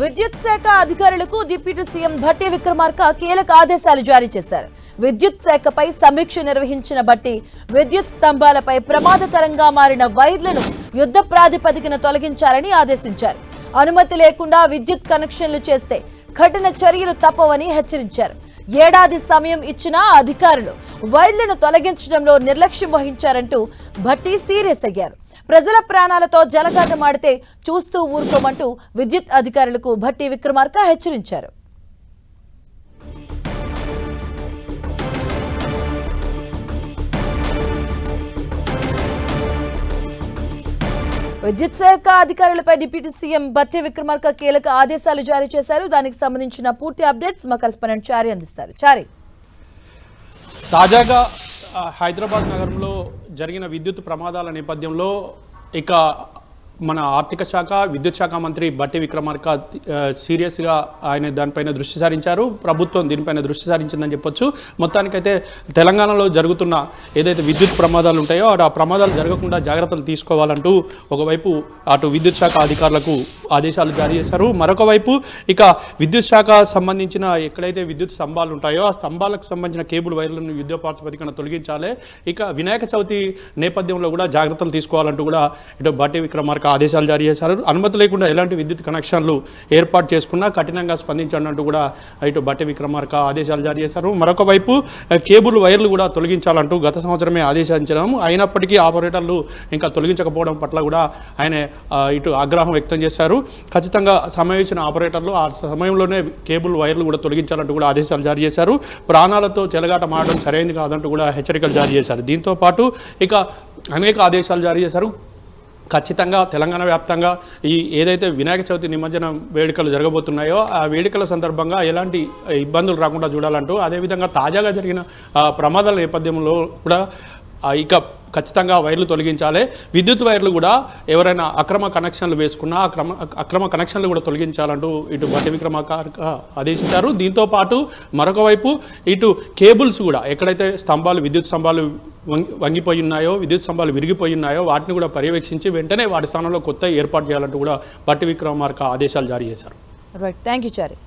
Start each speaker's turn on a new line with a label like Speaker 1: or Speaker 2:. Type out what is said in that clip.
Speaker 1: విద్యుత్ శాఖ అధికారులకు డిప్యూటీ సీఎం భట్టి విక్రమార్క కీలక ఆదేశాలు జారీ చేశారు. విద్యుత్ శాఖపై సమీక్ష నిర్వహించిన బట్టి విద్యుత్ స్తంభాలపై ప్రమాదకరంగా మారిన వైర్లను యుద్ధ ప్రాతిపదికన తొలగించాలని ఆదేశించారు. అనుమతి లేకుండా విద్యుత్ కనెక్షన్లు చేస్తే కఠిన చర్యలు తప్పవని హెచ్చరించారు. ఏడాది సమయం ఇచ్చిన అధికారులు వైర్లను తొలగించడంలో నిర్లక్ష్యం వహించారంటూ భట్టి సీరియస్ అయ్యారు. ప్రజల ప్రాణాలతో జలగాటమాడితే చూస్తూ ఊరుకోమంటూ విద్యుత్ అధికారులకు భట్టి విక్రమార్క హెచ్చరించారు. విద్యుత్ శాఖ అధికారులపై డిప్యూటీ సీఎం బట్టి విక్రమార్క కీలక ఆదేశాలు జారీ చేశారు. దానికి సంబంధించిన పూర్తి అప్డేట్స్ మా కరెస్పాండెంట్ చారి అందిస్తారు. చారి.
Speaker 2: తాజాగా హైదరాబాద్ నగరంలో జరిగిన విద్యుత్ ప్రమాదాల నేపథ్యంలో ఇక మన ఆర్థిక శాఖ విద్యుత్ శాఖ మంత్రి బట్టి విక్రమార్క సీరియస్గా ఆయన దానిపైన దృష్టి సారించారు. ప్రభుత్వం దీనిపైన దృష్టి సారించిందని చెప్పొచ్చు. మొత్తానికైతే తెలంగాణలో జరుగుతున్న ఏదైతే విద్యుత్ ప్రమాదాలు ఉంటాయో అటు ఆ ప్రమాదాలు జరగకుండా జాగ్రత్తలు తీసుకోవాలంటూ ఒకవైపు అటు విద్యుత్ శాఖ అధికారులకు ఆదేశాలు జారీ చేశారు. మరొక వైపు ఇక విద్యుత్ శాఖ సంబంధించిన ఎక్కడైతే విద్యుత్ స్తంభాలు ఉంటాయో ఆ స్తంభాలకు సంబంధించిన కేబుల్ వైర్లను యుద్ధ ప్రాతిపదికన తొలగించాలి. ఇక వినాయక చవితి నేపథ్యంలో కూడా జాగ్రత్తలు తీసుకోవాలంటూ కూడా ఇటు బట్టి విక్రమార్క ఆదేశాలు జారీ చేశారు. అనుమతి లేకుండా ఎలాంటి విద్యుత్ కనెక్షన్లు ఏర్పాటు చేసుకున్నా కఠినంగా స్పందించండి అంటూ కూడా ఇటు బట్టి విక్రమార్క ఆదేశాలు జారీ చేశారు. మరొక వైపు కేబుల్ వైర్లు కూడా తొలగించాలంటూ గత సంవత్సరమే ఆదేశించడం అయినప్పటికీ ఆపరేటర్లు ఇంకా తొలగించకపోవడం పట్ల కూడా ఆయన ఇటు ఆగ్రహం వ్యక్తం చేశారు. ఖచ్చితంగా సమయం ఆపరేటర్లు ఆ సమయంలోనే కేబుల్ వైర్లు కూడా తొలగించాలంటూ కూడా ఆదేశాలు జారీ చేశారు. ప్రాణాలతో చెలగాట మారడం సరైనది కాదంటూ కూడా హెచ్చరికలు జారీ చేశారు. దీంతో పాటు ఇక అనేక ఆదేశాలు జారీ చేశారు. ఖచ్చితంగా తెలంగాణ వ్యాప్తంగా ఈ ఏదైతే వినాయక చవితి నిమజ్జనం వేడుకలు జరగబోతున్నాయో ఆ వేడుకల సందర్భంగా ఎలాంటి ఇబ్బందులు రాకుండా చూడాలంటూ అదేవిధంగా తాజాగా జరిగిన ప్రమాదాల నేపథ్యంలో కూడా ఇక ఖచ్చితంగా వైర్లు తొలగించాలి. విద్యుత్ వైర్లు కూడా ఎవరైనా అక్రమ కనెక్షన్లు వేసుకున్నా అక్రమ అక్రమ కనెక్షన్లు కూడా తొలగించాలంటూ ఇటు బట్టి విక్రమార్క ఆదేశించారు. దీంతో పాటు మరొక వైపు ఇటు కేబుల్స్ కూడా ఎక్కడైతే స్తంభాలు విద్యుత్ స్తంభాలు వంగి వంగిపోయి ఉన్నాయో విద్యుత్ స్తంభాలు విరిగిపోయి ఉన్నాయో వాటిని కూడా పర్యవేక్షించి వెంటనే వాటి స్థానంలో కొత్త ఏర్పాటు చేయాలంటూ కూడా బట్టి విక్రమార్క ఆదేశాలు జారీ చేశారు.
Speaker 1: Right thank you Chari